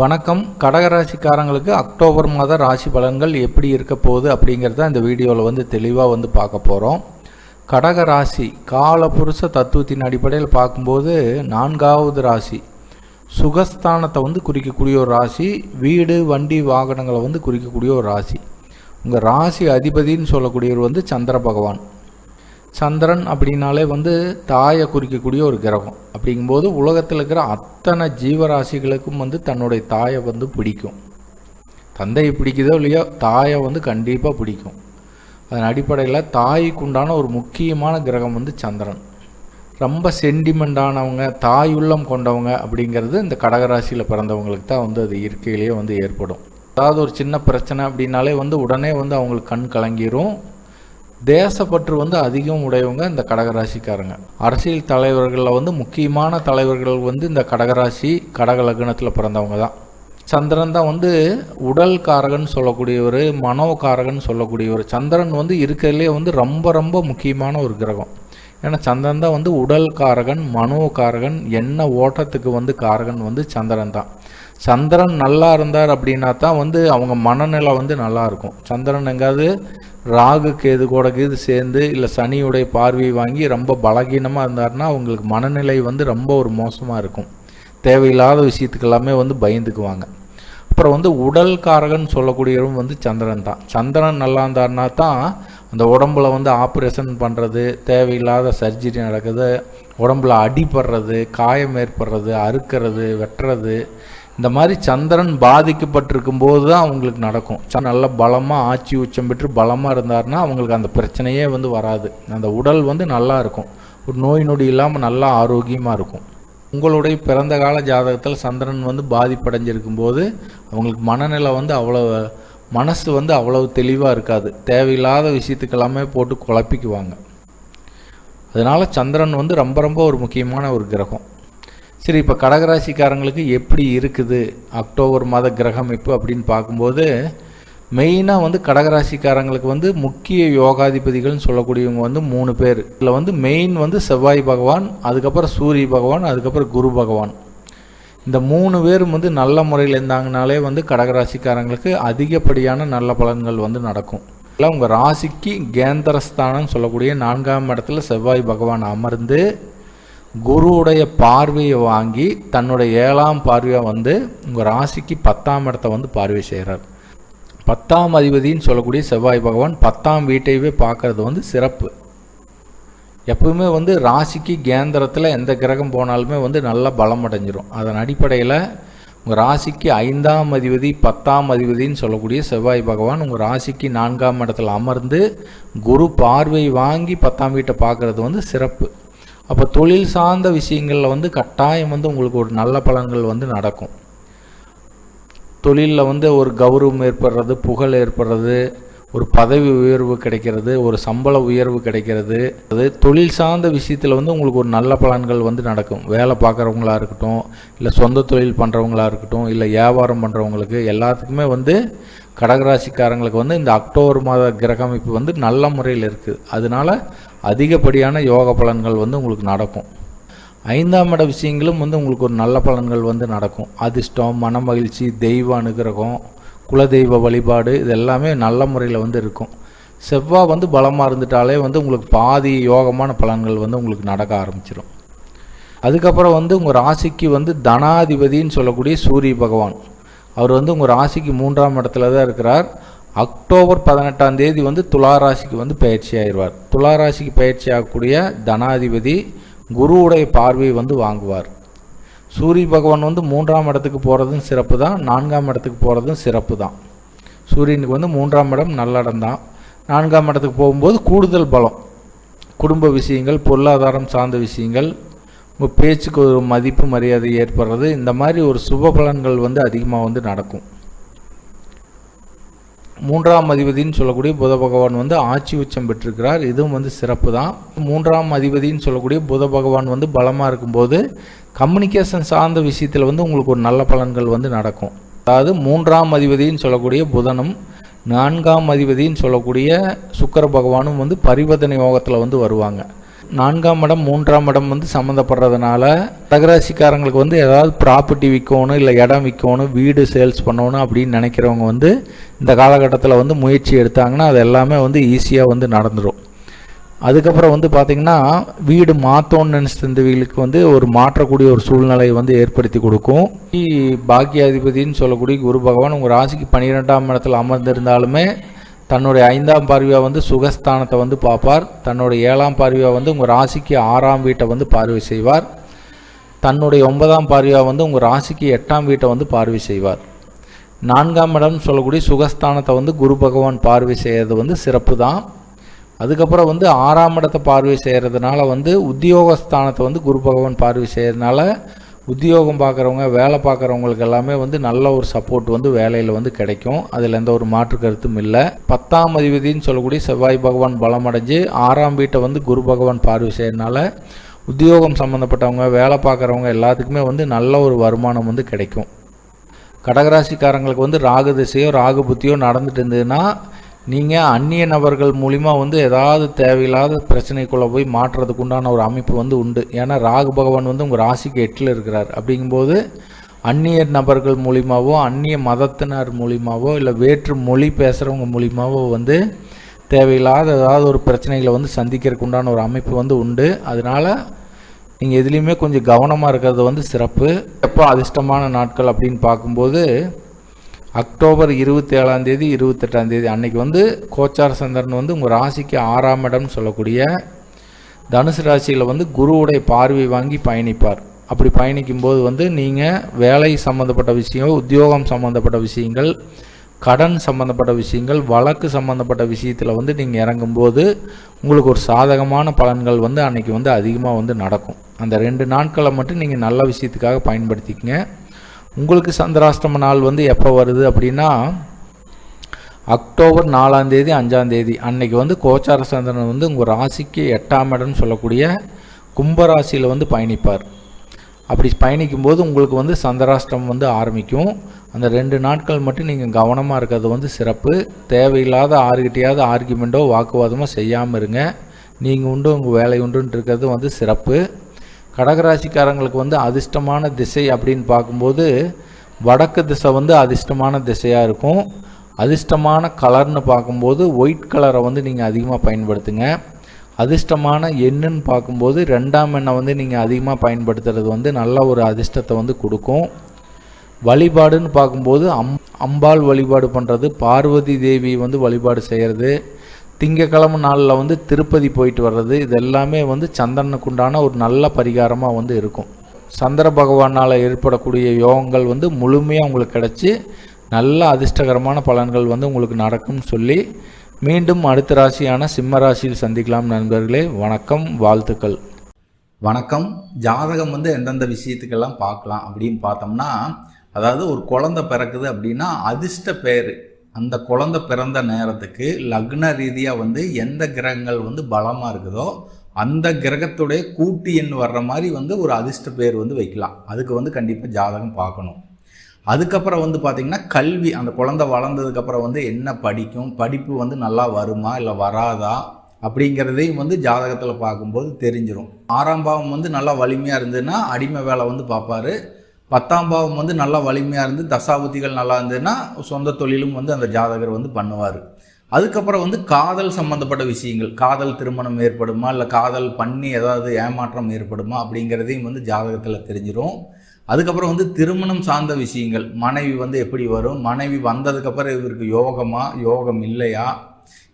வணக்கம். கடகராசிக்காரங்களுக்கு அக்டோபர் மாத ராசி பலன்கள் எப்படி இருக்க போகுது அப்படிங்கிறத இந்த வீடியோவில் வந்து தெளிவாக வந்து பார்க்க போகிறோம் கடக ராசி காலபுருஷ தத்துவத்தின் அடிப்படையில் பார்க்கும்போது நான்காவது ராசி. சுகஸ்தானத்தை வந்து குறிக்கக்கூடிய ஒரு ராசி. வீடு வண்டி வாகனங்களை வந்து குறிக்கக்கூடிய ஒரு ராசி. உங்கள் ராசி அதிபதின்னு சொல்லக்கூடியவர் வந்து சந்திர பகவான். சந்திரன் அப்படின்னாலே வந்து தாயை குறிக்கக்கூடிய ஒரு கிரகம். அப்படிங்கும்போது உலகத்தில் இருக்கிற அத்தனை ஜீவராசிகளுக்கும் வந்து தன்னுடைய தாயை வந்து பிடிக்கும். தந்தையை பிடிக்குதோ இல்லையோ தாயை வந்து கண்டிப்பாக பிடிக்கும். அதன் அடிப்படையில் தாய்க்கு உண்டான ஒரு முக்கியமான கிரகம் வந்து சந்திரன். ரொம்ப சென்டிமெண்டானவங்க தாயுள்ளம் கொண்டவங்க அப்படிங்கிறது இந்த கடகராசியில் பிறந்தவங்களுக்கு தான் வந்து அது இயற்கையிலேயே வந்து ஏற்படும். அதாவது ஒரு சின்ன பிரச்சனை அப்படின்னாலே வந்து உடனே வந்து அவங்களுக்கு கண் கலங்கிரும். தேசப்பற்று வந்து அதிகம் உடையவங்க இந்த கடகராசிக்காரங்க. அரசியல் தலைவர்களில் வந்து முக்கியமான தலைவர்கள் வந்து இந்த கடகராசி கடக லக்னத்தில் பிறந்தவங்க தான். சந்திரன் தான் வந்து உடல் காரகன் சொல்லக்கூடியவர் மனோகாரகன் சொல்லக்கூடியவர். சந்திரன் வந்து இருக்கிறதுலே வந்து ரொம்ப ரொம்ப முக்கியமான ஒரு கிரகம். ஏன்னா சந்திரன் தான் வந்து உடல் காரகன் மனோகாரகன் என்ன ஓட்டத்துக்கு வந்து காரகன் வந்து சந்திரன் தான். சந்திரன் நல்லா இருந்தார் அப்படின்னா தான் வந்து அவங்க மனநிலை வந்து நல்லா இருக்கும். சந்திரன் எங்காவது ராகு கேது கூட கீது சேர்ந்து இல்லை சனியுடைய பார்வையை வாங்கி ரொம்ப பலகீனமாக இருந்தாருன்னா அவங்களுக்கு மனநிலை வந்து ரொம்ப ஒரு மோசமாக இருக்கும். தேவையில்லாத விஷயத்துக்கு எல்லாமே வந்து பயந்துக்குவாங்க. அப்புறம் வந்து உடல் காரகன் சொல்லக்கூடியவரும் வந்து சந்திரன் தான். சந்திரன் நல்லா இருந்தார்னா தான் அந்த உடம்புல வந்து ஆப்ரேஷன் பண்ணுறது தேவையில்லாத சர்ஜரி நடக்குது உடம்புல அடிபடுறது காயம் ஏற்படுறது அறுக்கிறது வெட்டுறது இந்த மாதிரி சந்திரன் பாதிக்கப்பட்டிருக்கும் போது தான் அவங்களுக்கு நடக்கும். ச- நல்ல பலமாக ஆட்சி உச்சம் பெற்று பலமாக இருந்தார்னா அவங்களுக்கு அந்த பிரச்சனையே வந்து வராது. அந்த உடல் வந்து நல்லா இருக்கும். ஒரு நோய் நொடி இல்லாமல் நல்லா ஆரோக்கியமாக இருக்கும். உங்களுடைய பிறந்த கால ஜாதகத்தில் சந்திரன் வந்து பாதிப்படைஞ்சிருக்கும் போது அவங்களுக்கு மனநிலை வந்து அவ்வளோ மனசு வந்து அவ்வளவு தெளிவாக இருக்காது. தேவையில்லாத விஷயத்துக்கெல்லாமே போட்டு குழப்பிக்குவாங்க. அதனால் சந்திரன் வந்து ரொம்ப ரொம்ப ஒரு முக்கியமான ஒரு கிரகம். சரி இப்போ கடகராசிக்காரங்களுக்கு எப்படி இருக்குது அக்டோபர் மாத கிரகமைப்பு அப்படின்னு பார்க்கும்போது மெயினாக வந்து கடகராசிக்காரங்களுக்கு வந்து முக்கிய யோகாதிபதிகள்னு சொல்லக்கூடியவங்க வந்து மூணு பேர். இதில் வந்து மெயின் வந்து செவ்வாய் பகவான் அதுக்கப்புறம் சூரிய பகவான் அதுக்கப்புறம் குரு பகவான். இந்த மூணு பேரும் வந்து நல்ல முறையில் இருந்தாங்கனாலே வந்து கடகராசிக்காரங்களுக்கு அதிகப்படியான நல்ல பலன்கள் வந்து நடக்கும். இல்லை உங்கள் ராசிக்கு கேந்திரஸ்தானம் சொல்லக்கூடிய நான்காம் இடத்துல செவ்வாய் பகவான் அமர்ந்து குருவுடைய பார்வையை வாங்கி தன்னுடைய ஏழாம் பார்வையை வந்து உங்கள் ராசிக்கு பத்தாம் இடத்த வந்து பார்வை செய்கிறார் பத்தாம் அதிபதின்னு சொல்லக்கூடிய செவ்வாய் பகவான் பத்தாம் வீட்டையவே பார்க்கறது வந்து சிறப்பு. எப்பவுமே வந்து ராசிக்கு கேந்திரத்தில் எந்த கிரகம் போனாலுமே வந்து நல்லா பலம் அடைஞ்சிரும். அதன் அடிப்படையில் உங்கள் ராசிக்கு ஐந்தாம் அதிபதி பத்தாம் அதிபதின்னு சொல்லக்கூடிய செவ்வாய் பகவான் உங்கள் ராசிக்கு நான்காம் இடத்துல அமர்ந்து குரு பார்வை வாங்கி பத்தாம் வீட்டை பார்க்குறது வந்து சிறப்பு. அப்போ தொழில் சார்ந்த விஷயங்களில் வந்து கட்டாயம் வந்து உங்களுக்கு ஒரு நல்ல பலன்கள் வந்து நடக்கும். தொழிலில் வந்து ஒரு கௌரவம் ஏற்படுறது புகழ் ஏற்படுறது ஒரு பதவி உயர்வு கிடைக்கிறது ஒரு சம்பள உயர்வு கிடைக்கிறது. அது தொழில் சார்ந்த விஷயத்தில் வந்து உங்களுக்கு ஒரு நல்ல பலன்கள் வந்து நடக்கும். வேலை பார்க்குறவங்களா இருக்கட்டும் இல்லை சொந்த தொழில் பண்ணுறவங்களா இருக்கட்டும் இல்லை வியாபாரம் பண்ணுறவங்களுக்கு எல்லாத்துக்குமே வந்து கடகராசிக்காரங்களுக்கு வந்து இந்த அக்டோபர் மாத கிரகமைப்பு வந்து நல்ல முறையில் இருக்குது அதனால அதிகப்படியான யோக பலன்கள் வந்து உங்களுக்கு நடக்கும். ஐந்தாம் இட விஷயங்களும் வந்து உங்களுக்கு ஒரு நல்ல பலன்கள் வந்து நடக்கும். அதிர்ஷ்டம் மனமகிழ்ச்சி தெய்வ அனுகிரகம் குலதெய்வ வழிபாடு இது எல்லாமே நல்ல முறையில் வந்து இருக்கும். செவ்வாய் வந்து பலமாக இருந்துட்டாலே வந்து உங்களுக்கு பாதி யோகமான பலன்கள் வந்து உங்களுக்கு நடக்க ஆரம்பிச்சிடும் அதுக்கப்புறம் வந்து உங்கள் ராசிக்கு வந்து தனாதிபதின்னு சொல்லக்கூடிய சூரிய பகவான். அவர் வந்து உங்கள் ராசிக்கு மூன்றாம் இடத்துல தான் இருக்கிறார். அக்டோபர் பதினெட்டாம் தேதி வந்து துலா ராசிக்கு வந்து பயிற்சி ஆயிடுவார். துலா ராசிக்கு பயிற்சி ஆகக்கூடிய தனாதிபதி குருவுடைய பார்வையை வந்து வாங்குவார். சூரிய பகவான் வந்து மூன்றாம் இடத்துக்கு போகிறதும் சிறப்பு தான் நான்காம் இடத்துக்கு போகிறதும் சிறப்பு தான் சூரியனுக்கு வந்து மூன்றாம் இடம் நல்ல இடம் தான் நான்காம் இடத்துக்கு போகும்போது கூடுதல் பலம். குடும்ப விஷயங்கள் பொருளாதாரம் சார்ந்த விஷயங்கள் உங்கள் பேச்சுக்கு ஒரு மதிப்பு மரியாதை ஏற்படுறது. இந்த மாதிரி ஒரு சுப பலன்கள் வந்து அதிகமாக வந்து நடக்கும். மூன்றாம் அதிபதின்னு சொல்லக்கூடிய புத பகவான் வந்து ஆட்சி உச்சம் பெற்றிருக்கிறார். இதுவும் வந்து சிறப்பு தான். மூன்றாம் அதிபதின்னு சொல்லக்கூடிய புத பகவான் வந்து பலமாக இருக்கும்போது கம்யூனிகேஷன் சார்ந்த விஷயத்தில் வந்து உங்களுக்கு ஒரு நல்ல பலன்கள் வந்து நடக்கும். அதாவது மூன்றாம் அதிபதின்னு சொல்லக்கூடிய புதனும் நான்காம் அதிபதின்னு சொல்லக்கூடிய சுக்கர பகவானும் வந்து பரிவர்த்தனை யோகத்தில் வந்து வருவாங்க. நான்காம் இடம் மூன்றாம் இடம் வந்து சம்மந்தப்படுறதுனால கடகராசிக்காரங்களுக்கு வந்து ஏதாவது ப்ராப்பர்ட்டி விற்கணும் இல்லை இடம் விற்கணும் வீடு சேல்ஸ் பண்ணணும் அப்படின்னு நினைக்கிறவங்க வந்து இந்த காலகட்டத்தில் வந்து முயற்சி எடுத்தாங்கன்னா அது எல்லாமே வந்து ஈஸியாக வந்து நடந்துடும் அதுக்கப்புறம் வந்து பார்த்திங்கன்னா வீடு மாற்றோன்னு நினச்சிருந்தவங்களுக்கு வந்து ஒரு மாற்றக்கூடிய ஒரு சூழ்நிலையை வந்து ஏற்படுத்தி கொடுக்கும். பாக்கியாதிபதினு சொல்லக்கூடிய குரு பகவான் உங்கள் ராசிக்கு பன்னிரெண்டாம் இடத்துல அமர்ந்திருந்தாலுமே தன்னுடைய ஐந்தாம் பார்வையாக வந்து சுகஸ்தானத்தை வந்து பார்ப்பார். தன்னுடைய ஏழாம் பார்வையாக வந்து உங்கள் ராசிக்கு ஆறாம் வீட்டை வந்து பார்வை செய்வார். தன்னுடைய ஒன்பதாம் பார்வையாக வந்து உங்கள் ராசிக்கு எட்டாம் வீட்டை வந்து பார்வை செய்வார். நான்காம் இடம் சொல்லக்கூடிய சுகஸ்தானத்தை வந்து குரு பகவான் பார்வை செய்கிறது வந்து சிறப்பு தான். அதுக்கப்புறம் வந்து ஆறாம் இடத்தை பார்வை செய்கிறதுனால வந்து உத்தியோகஸ்தானத்தை வந்து குரு பகவான் பார்வை செய்கிறதுனால உத்தியோகம் பார்க்குறவங்க வேலை பார்க்குறவங்களுக்கு எல்லாமே வந்து நல்ல ஒரு சப்போர்ட் வந்து வேலையில் வந்து கிடைக்கும். அதில் எந்த ஒரு மாற்று கருத்தும் இல்லை. பத்தாம் அதிபதினு சொல்லக்கூடிய செவ்வாய் பகவான் பலமடைஞ்சு ஆறாம் வீட்டை வந்து குரு பகவான் பார்வை செய்கிறதுனால உத்தியோகம் சம்மந்தப்பட்டவங்க வேலை பார்க்குறவங்க எல்லாத்துக்குமே வந்து நல்ல ஒரு வருமானம் வந்து கிடைக்கும். கடகராசிக்காரங்களுக்கு வந்து ராகு திசையோ ராகு புத்தியோ நடந்துட்டு இருந்ததுன்னா நீங்கள் அந்நிய நபர்கள் மூலிமா வந்து ஏதாவது தேவையில்லாத பிரச்சனைக்குள்ளே போய் மாற்றுறதுக்கு உண்டான ஒரு அமைப்பு வந்து உண்டு. ஏன்னா ராகு பகவான் வந்து உங்கள் ராசிக்கு எட்டில் இருக்கிறார். அப்படிங்கும்போது அந்நிய நபர்கள் மூலிமாவோ அந்நிய மதத்தினர் மூலிமாவோ இல்லை வேற்று மொழி பேசுகிறவங்க மூலிமாவோ வந்து தேவையில்லாத ஏதாவது ஒரு பிரச்சனைகளை வந்து சந்திக்கிறதுக்கு உண்டான ஒரு அமைப்பு வந்து உண்டு. அதனால் நீங்கள் எதுலேயுமே கொஞ்சம் கவனமாக இருக்கிறது வந்து சிறப்பு. எப்போ அதிர்ஷ்டமான நாட்கள் அப்படின்னு பார்க்கும்போது அக்டோபர் இருபத்தி ஏழாம் தேதி இருபத்தெட்டாம் தேதி அன்னைக்கு வந்து கோச்சார சந்திரன் வந்து உங்கள் ராசிக்கு ஆறாம் இடம்னு சொல்லக்கூடிய தனுசு ராசியில் வந்து குருவுடைய பார்வை வாங்கி பயணிப்பார். அப்படி பயணிக்கும்போது வந்து நீங்கள் வேலை சம்மந்தப்பட்ட விஷயம் உத்தியோகம் சம்மந்தப்பட்ட விஷயங்கள் கடன் சம்மந்தப்பட்ட விஷயங்கள் வழக்கு சம்மந்தப்பட்ட விஷயத்தில் வந்து நீங்கள் இறங்கும்போது உங்களுக்கு ஒரு சாதகமான பலன்கள் வந்து அன்னைக்கு வந்து அதிகமாக வந்து நடக்கும். அந்த ரெண்டு நாட்களை மட்டும் நீங்கள் நல்ல விஷயத்துக்காக பயன்படுத்திக்கங்க. உங்களுக்கு சந்திராஷ்டம நாள் வந்து எப்போ வருது அப்படின்னா அக்டோபர் நாலாம் தேதி அஞ்சாம் தேதி. அன்னைக்கு வந்து கோச்சார சந்திரன் வந்து உங்கள் ராசிக்கு எட்டாம் இடம்னு சொல்லக்கூடிய கும்பராசியில் வந்து பயணிப்பார். அப்படி பயணிக்கும்போது உங்களுக்கு வந்து சந்திராஷ்டமம் வந்து ஆரம்பிக்கும். அந்த ரெண்டு நாட்கள் மட்டும் நீங்கள் கவனமாக இருக்கிறது வந்து சிறப்பு. தேவையில்லாத ஆறுகிட்டையாவது ஆர்குமெண்ட்டோ வாக்குவாதமோ செய்யாமல் இருங்க. நீங்கள் உண்டு உங்கள் வேலை உண்டுன்ட்டு இருக்கிறது வந்து சிறப்பு. கடகராசிக்காரங்களுக்கு வந்து அதிர்ஷ்டமான திசை அப்படின்னு பார்க்கும்போது வடக்கு திசை வந்து அதிர்ஷ்டமான திசையாக இருக்கும். அதிர்ஷ்டமான கலர்னு பார்க்கும்போது ஒயிட் கலரை வந்து நீங்கள் அதிகமாக பயன்படுத்துங்க. அதிர்ஷ்டமான எண்ணுன்னு பார்க்கும்போது ரெண்டாம் எண்ணை வந்து நீங்கள் அதிகமாக பயன்படுத்துறது வந்து நல்ல ஒரு அதிர்ஷ்டத்தை வந்து கொடுக்கும். வழிபாடுன்னு பார்க்கும்போது அம் அம்பாள் வழிபாடு பண்ணுறது பார்வதி தேவி வந்து வழிபாடு செய்கிறது திங்கக்கிழமை நாளில் வந்து திருப்பதி போயிட்டு வர்றது இது எல்லாமே வந்து சந்திரனுக்கு உண்டான ஒரு நல்ல பரிகாரமாக வந்து இருக்கும். சந்திர பகவானால் ஏற்படக்கூடிய யோகங்கள் வந்து முழுமையாக உங்களுக்கு கிடச்சி நல்ல அதிர்ஷ்டகரமான பலன்கள் வந்து உங்களுக்கு நடக்கும்னு சொல்லி மீண்டும் அடுத்த ராசியான சிம்ம ராசியில் சந்திக்கலாம் நண்பர்களே. வணக்கம் வாழ்த்துக்கள். வணக்கம். ஜாதகம் வந்து எந்தெந்த விஷயத்துக்கெல்லாம் பார்க்கலாம் அப்படின்னு பார்த்தோம்னா அதாவது ஒரு குழந்தை பிறக்குது அப்படின்னா அதிர்ஷ்ட பேர் அந்த குழந்தை பிறந்த நேரத்துக்கு லக்ன ரீதியாக வந்து எந்த கிரகங்கள் வந்து பலமாக இருக்குதோ அந்த கிரகத்துடைய கூட்டு எண் வர்ற மாதிரி வந்து ஒரு அதிர்ஷ்ட பேர் வந்து வைக்கலாம். அதுக்கு வந்து கண்டிப்பாக ஜாதகம் பார்க்கணும். அதுக்கப்புறம் வந்து பார்த்திங்கன்னா கல்வி அந்த குழந்தை வளர்ந்ததுக்கப்புறம் வந்து என்ன படிக்கும் படிப்பு வந்து நல்லா வருமா இல்லை வராதா அப்படிங்கிறதையும் வந்து ஜாதகத்தில் பார்க்கும்போது தெரிஞ்சிடும் ஆறாம் பாவம் வந்து நல்லா வலிமையாக இருந்ததுன்னா அடிமை வேலை வந்து பார்ப்பாரு. பத்தாம் பாவம் வந்து நல்லா வலிமையாக இருந்து தசாபுத்திகள் நல்லா இருந்ததுன்னா சொந்த தொழிலும் வந்து அந்த ஜாதகர் வந்து பண்ணுவார். அதுக்கப்புறம் வந்து காதல் சம்மந்தப்பட்ட விஷயங்கள். காதல் திருமணம் ஏற்படுமா? இல்லை காதல் பண்ணி ஏதாவது ஏமாற்றம் ஏற்படுமா? அப்படிங்கிறதையும் வந்து ஜாதகத்தில் தெரிஞ்சிடும் அதுக்கப்புறம் வந்து திருமணம் சார்ந்த விஷயங்கள். மனைவி வந்து எப்படி வரும்? மனைவி வந்ததுக்கப்புறம் இவருக்கு யோகமா? யோகம் இல்லையா?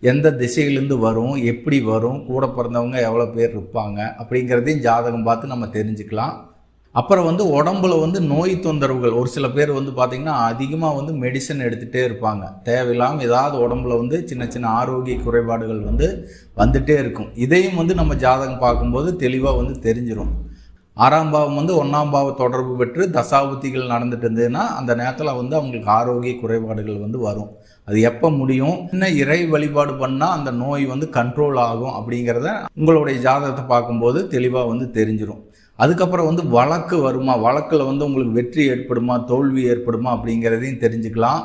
எந்த திசையிலேருந்து வரும்? எப்படி வரும்? கூட பிறந்தவங்க எவ்வளோ பேர் இருப்பாங்க? அப்படிங்கிறதையும் ஜாதகம் பார்த்து நம்ம தெரிஞ்சுக்கலாம். அப்புறம் வந்து உடம்புல வந்து நோய் தொந்தரவுகள். ஒரு சில பேர் வந்து பார்த்திங்கன்னா அதிகமாக வந்து மெடிசன் எடுத்துகிட்டே இருப்பாங்க. தேவையில்லாமல் ஏதாவது உடம்புல வந்து சின்ன சின்ன ஆரோக்கிய குறைபாடுகள் வந்து வந்துட்டே இருக்கும். இதையும் வந்து நம்ம ஜாதகம் பார்க்கும்போது தெளிவாக வந்து தெரிஞ்சிடும் ஆறாம் பாவம் வந்து ஒன்றாம் பாவ தொடர்பு பெற்று தசாபுத்திகள் நடந்துட்டு இருந்ததுன்னா அந்த நேரத்தில் வந்து அவங்களுக்கு ஆரோக்கிய குறைபாடுகள் வந்து வரும். அது எப்போ முடியும்? இன்னும் இறை வழிபாடு பண்ணால் அந்த நோய் வந்து கண்ட்ரோல் ஆகும் அப்படிங்கிறத உங்களுடைய ஜாதகத்தை பார்க்கும்போது தெளிவாக வந்து தெரிஞ்சிடும் அதுக்கப்புறம் வந்து வழக்கு வருமா? வழக்கில் வந்து உங்களுக்கு வெற்றி ஏற்படுமா? தோல்வி ஏற்படுமா? அப்படிங்கிறதையும் தெரிஞ்சுக்கலாம்.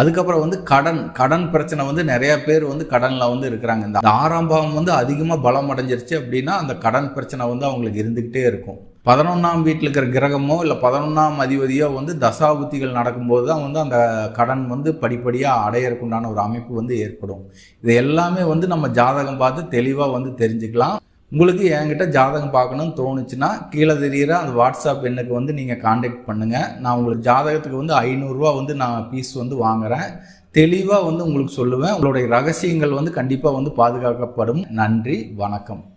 அதுக்கப்புறம் வந்து கடன் கடன் பிரச்சனை வந்து நிறைய பேர் வந்து கடனில் வந்து இருக்கிறாங்க. இந்த ஆறாம் பாவம் வந்து அதிகமாக பலம் அடைஞ்சிருச்சு அப்படின்னா அந்த கடன் பிரச்சனை வந்து அவங்களுக்கு இருந்துக்கிட்டே இருக்கும். பதினொன்றாம் வீட்டில் இருக்கிற கிரகமோ இல்லை பதினொன்றாம் அதிபதியோ வந்து தசாபுத்திகள் நடக்கும்போது தான் வந்து அந்த கடன் வந்து படிப்படியாக அடையறக்குண்டான ஒரு அமைப்பு வந்து ஏற்படும். இது எல்லாமே வந்து நம்ம ஜாதகம் பார்த்து தெளிவாக வந்து தெரிஞ்சுக்கலாம். உங்களுக்கு என்கிட்ட ஜாதகம் பார்க்கணும்னு தோணுச்சுன்னா கீழே தெரியிற அந்த வாட்ஸ்அப் எண்ணுக்கு வந்து நீங்கள் காண்டாக்ட் பண்ணுங்கள் நான் உங்களுக்கு ஜாதகத்துக்கு வந்து ஐநூறுரூவா வந்து நான் பீஸ் வந்து வாங்குறேன். தெளிவாக வந்து உங்களுக்கு சொல்லுவேன். உங்களுடைய ரகசியங்கள் வந்து கண்டிப்பாக வந்து பாதுகாக்கப்படும். நன்றி வணக்கம்.